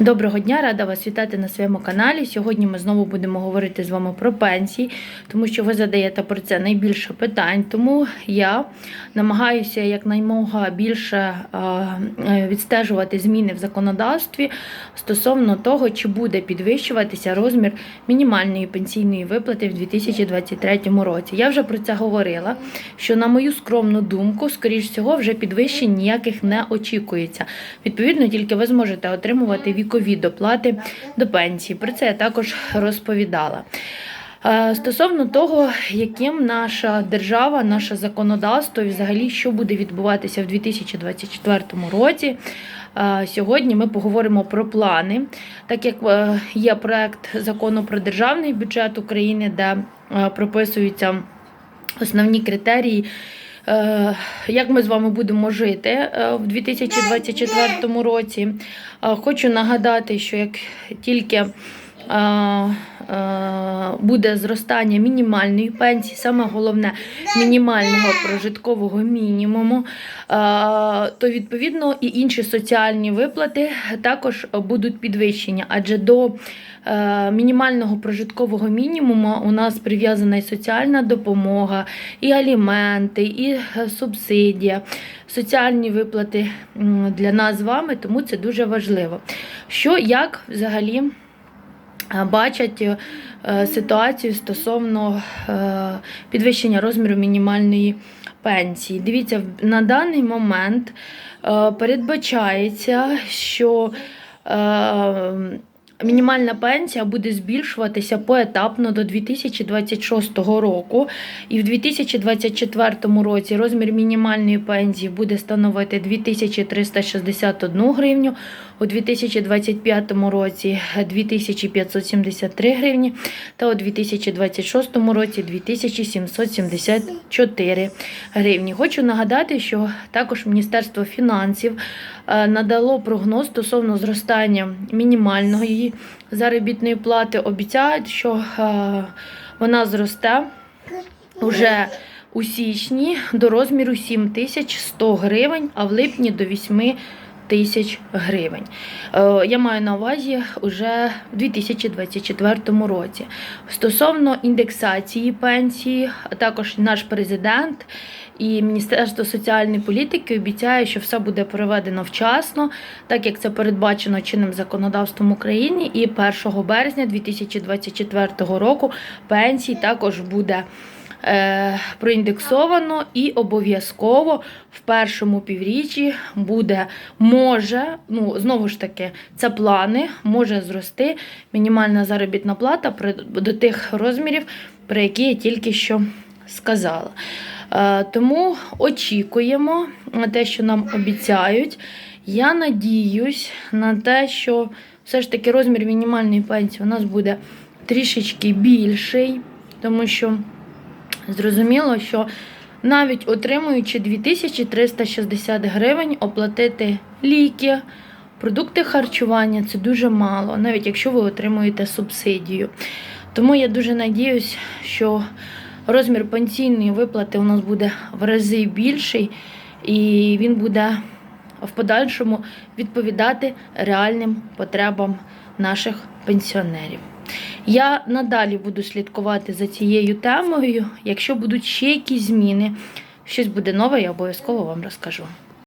Доброго дня, рада вас вітати на своєму каналі. Сьогодні ми знову будемо говорити з вами про пенсії, тому що ви задаєте про це найбільше питань. Тому я намагаюся якнаймога більше е, відстежувати зміни в законодавстві стосовно того, чи буде підвищуватися розмір мінімальної пенсійної виплати в 2023 році. Я вже про це говорила. Що на мою скромну думку, скоріш всього, вже підвищень ніяких не очікується. Відповідно, тільки ви зможете отримувати вікові доплати до пенсії. Про це я також розповідала. Е, Стосовно того, яким наша держава, наше законодавство і взагалі що буде відбуватися в 2024 році. е, Сьогодні ми поговоримо про плани, так як е, є проект закону про державний бюджет України, де прописуються основні критерії. Е, Як ми з вами будемо жити е, в 2024 році? Е, Хочу нагадати, що як тільки буде зростання мінімальної пенсії, саме головне мінімального прожиткового мінімуму, е, то відповідно і інші соціальні виплати також будуть підвищені, адже до е, мінімального прожиткового мінімуму у нас прив'язана і соціальна допомога, і аліменти, і е, субсидія, соціальні виплати для нас з вами, тому це дуже важливо. Що як взагалі е, бачать е, ситуацію стосовно е, підвищення розміру мінімальної пенсії? Дивіться, на даний момент е, передбачається, що е, Мінімальна пенсія буде збільшуватися поетапно до 2026 року, і в 2024 році розмір мінімальної пенсії буде становити 2361 гривню, у 2025 році 2573 гривні та у 2026 році 2774 гривні. Хочу нагадати, що також Міністерство фінансів е, надало прогноз стосовно зростання мінімальної заробітної плати. Обіцяють, що е, вона зросте вже у січні до розміру 7100 гривень, а в липні до 8 тисяч гривень. Е, Я маю на увазі вже в 2024 році. Стосовно індексації пенсії, також наш президент і Міністерство соціальної політики обіцяє, що все буде проведено вчасно, так як це передбачено чинним законодавством України. І 1 березня 2024 року пенсії також буде проіндексовано і обов'язково в першому півріччі буде, може, ну знову ж таки, це плани, може зрости мінімальна заробітна плата до тих розмірів, про які я тільки що сказала. Е, тому очікуємо на те, що нам обіцяють. Я надіюсь на те, що все ж таки розмір мінімальної пенсії у нас буде трішечки більший, тому що зрозуміло, що навіть отримуючи 2360 гривень, оплатити ліки, продукти харчування це дуже мало, навіть якщо ви отримуєте субсидію. Тому я дуже надіюсь, що розмір пенсійної виплати у нас буде в рази більший, і він буде в подальшому відповідати реальним потребам наших пенсіонерів. Я надалі буду слідкувати за цією темою. Якщо будуть ще якісь зміни, щось буде нове, я обов'язково вам розкажу.